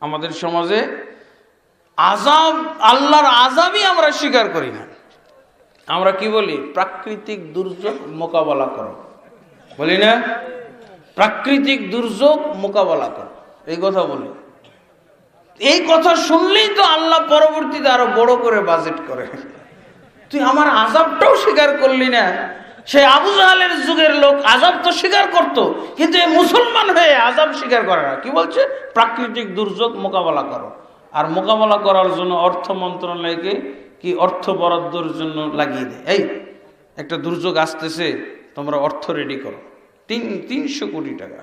আমাদের সমাজে আজাব, আল্লাহর আজাবই আমরা স্বীকার করি না। আমরা কি বলি? প্রাকৃতিক দুর্যোগ মোকাবেলা করো। বলি না? প্রাকৃতিক দুর্যোগ মোকাবেলা করো। এই কথা বলি। এই কথা শুনলেই তো আল্লাহ পরবর্তীতে আরও বড় করে বাজেট করে। তুই আমার আজাবটাও স্বীকার করলি না। সে আবু জাহালের যুগের লোক আজাব তো স্বীকার করত, কিন্তু এই মুসলমান হয়ে আজাব স্বীকার করে না। কি বলছে? প্রাকৃতিক দুর্যোগ মোকাবেলা করো। আর মোকাবেলা করার জন্য অর্থ মন্ত্রণালয়কে কি অর্থ বরাদ্দর জন্য লাগিয়ে দেয়? এই, একটা দুর্যোগ আসতেছে, তোমরা অর্থ রেডি করো। তিন, তিনশো কোটি টাকা,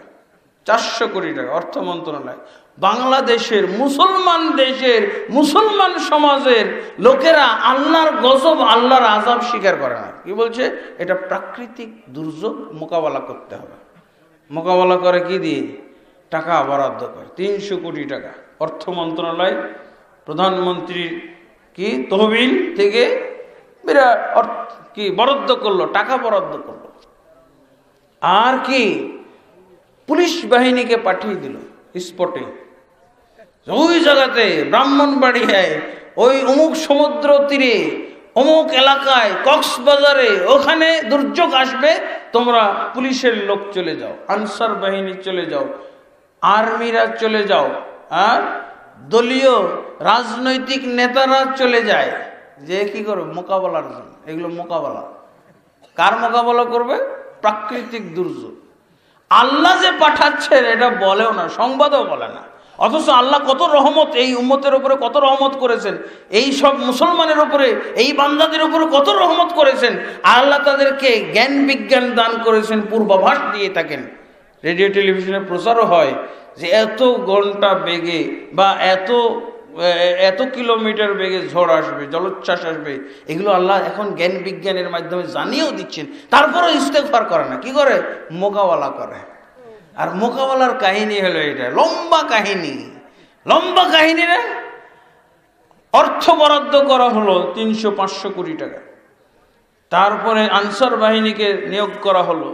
চারশো কোটি টাকা অর্থ মন্ত্রণালয়। বাংলাদেশের, মুসলমান দেশের, মুসলমান সমাজের লোকেরা আল্লাহর গজব, আল্লাহর আজাব স্বীকার করে না। কি বলছে? এটা প্রাকৃতিক দুর্যোগ মোকাবেলা করতে হবে। মোকাবেলা করে কি দিয়ে? টাকা বরাদ্দ করে। তিনশো কোটি টাকা। অর্থ মন্ত্রণালয়, প্রধানমন্ত্রীর কি তহবিল থেকে বিরাট কি বরাদ্দ করল, টাকা বরাদ্দ করল। আর কি পুলিশ বাহিনীকে পাঠিয়ে দিল, স্পটে। ওই জায়গাতে ব্রাহ্মণবাড়িয়ায়, ওই অমুক সমুদ্র তীরে, অমুক এলাকায়, কক্সবাজারে, ওখানে দুর্যোগ আসবে, তোমরা পুলিশের লোক চলে যাও, আনসার বাহিনী চলে যাও, আর্মিরা চলে যাও, আর দলীয় রাজনৈতিক নেতারা চলে যায়। যে কি করবে মোকাবেলার জন্য। এগুলো মোকাবেলা। কার মোকাবেলা করবে? প্রাকৃতিক দুর্যোগ। আল্লাহ যে পাঠাচ্ছেন, এটা বলেও না, সংবাদও বলে না। অথচ আল্লাহ কত রহমত এই উম্মতের উপরে কত রহমত করেছেন। এই সব মুসলমানের উপরে, এই বান্দাদের উপরে কত রহমত করেছেন। আল্লাহ তাদেরকে জ্ঞান বিজ্ঞান দান করেছেন, পূর্বাভাস দিয়ে থাকেন। রেডিও, টেলিভিশনে প্রচারও হয় যে এত ঘণ্টা বেগে বা এত এত কিলোমিটার বেগে ঝড় আসবে, জলোচ্ছ্বাস আসবে, এগুলো আল্লাহ এখন জ্ঞান বিজ্ঞানের মাধ্যমে জানিয়েও দিচ্ছেন। তারপরেও ইস্তেফার করে না। কি করে? মোকাবেলা করে। আর মোকাবেলার কাহিনী হলো এটা। লম্বা কাহিনী। লম্বা কাহিনী রে অর্থ বরাদ্দ করা হলো তিনশো পাঁচশো কোটি টাকা। তারপরে আনসার বাহিনীকে নিয়োগ করা হলো।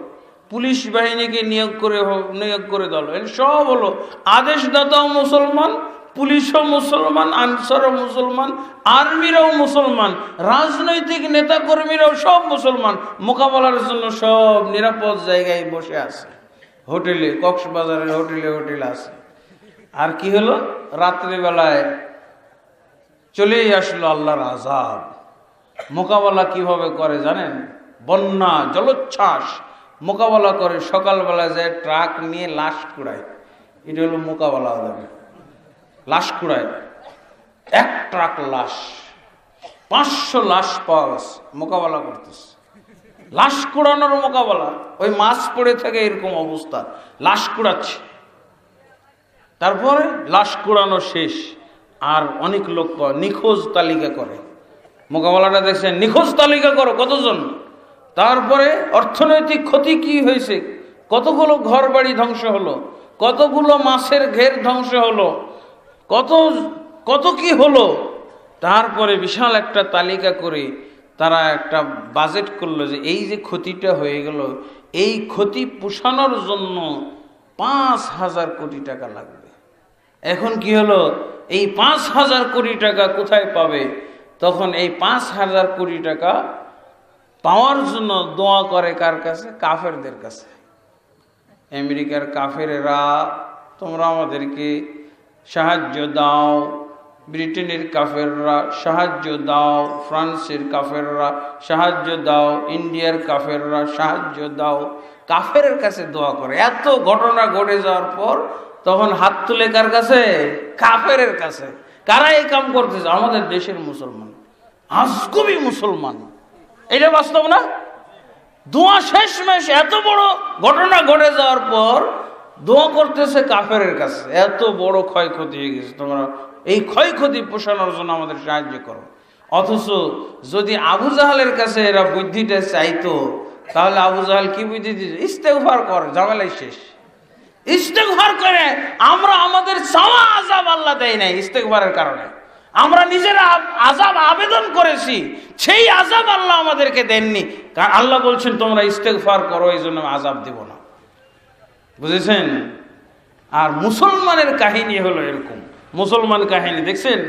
পুলিশ বাহিনীকে নিয়োগ করে নিয়োগ করে এর সব হলো আদেশদাতাও মুসলমান, পুলিশও মুসলমান, আনসারও মুসলমান, আর্মিরাও মুসলমান, রাজনৈতিক নেতাকর্মীরাও সব মুসলমান। মোকাবেলার জন্য সব নিরাপদ জায়গায় বসে আছে। হোটেলে, কক্সবাজারের হোটেলে হোটেল আছে। আর কি হলো? রাত্রিবেলায় চলেই আসলো আল্লাহর আজাব মোকাবেলা কীভাবে করে জানেন? বন্যা, জলোচ্ছ্বাস। মোকাবেলা করে সকালবেলা যায় ট্রাক নিয়ে লাশ কুড়ায়। এটা হলো মোকাবেলা ওদের লাশ কুড়ায়। এক ট্রাক লাশ। পাঁচশো লাশ পাওয়া গেছে। মোকাবেলা করতেছে। লাশ কুড়ানোর মোকাবেলা। ওই মাছ পড়ে থাকে এরকম অবস্থা। লাশ কুড়াচ্ছে। তারপরে লাশ কুড়ানো শেষ। আর অনেক লোক নিখোঁজ তালিকা করে। মোকাবেলাটা দেখছেন, নিখোঁজ তালিকা করো, কতজন? তারপরে অর্থনৈতিক ক্ষতি কি হয়েছে? কতগুলো ঘর বাড়ি ধ্বংস হলো? কতগুলো মাছের ঘের ধ্বংস হলো? কত কত কি হলো? তারপরে বিশাল একটা তালিকা করে তারা একটা বাজেট করল যে এই যে ক্ষতিটা হয়ে গেল, এই ক্ষতি পোষানোর জন্য পাঁচ হাজার কোটি টাকা লাগবে। এখন কি হলো? এই পাঁচ হাজার কোটি টাকা কোথায় পাবে? তখন এই পাঁচ হাজার কোটি টাকা পাওয়ার জন্য দোয়া করে কার কাছে? কাফেরদের কাছে। আমেরিকার কাফেরেরা, তোমরা আমাদেরকে সাহায্য দাও। ব্রিটেনের কাফেররা সাহায্য দাও, ফ্রান্সের কাফেররা সাহায্য দাও, ইন্ডিয়ার কাফেররা সাহায্য দাও। কাফেরের কাছে দোয়া করে। এত ঘটনা ঘটে যাওয়ার পর তখন হাত তুলে কার কাছে? কাফেরের কাছে। কারা এই কাম করতেছে? আমাদের দেশের মুসলমান। আজগবি মুসলমান। এটা বাস্তব না? দোয়া শেষ মেশ এত বড় ঘটনা ঘটে যাওয়ার পর দোয়া করতেছে কাফেরের কাছে। এত বড় ক্ষয়ক্ষতি হয়ে গেছে। তোমরা এই ক্ষয়ক্ষতি পোষানোর জন্য আমাদের সাহায্য করো। অথচ যদি আবু জাহালের কাছে এরা বুদ্ধিটা চাইতো, তাহলে আবু জাহাল কি বুদ্ধি দিত? ইস্তেগফার কর, ঝামেলাই শেষ। ইস্তেগফার করে আমরা আমাদের চাওয়া আজাব আল্লাহ দেয় নাই ইস্তেগফারের কারণে। আমরা নিজেরা আজাব আবেদন করেছি, সেই আজাব আল্লাহ আমাদেরকে দেননি। কারণ আল্লাহ বলছেন, তোমরা ইস্তেগফার করো এই জন্য আজাব দেব না। বুঝেছেন? আর মুসলমানের কাহিনী হলো এরকম। মুসলমান কাহিনী দেখছেন?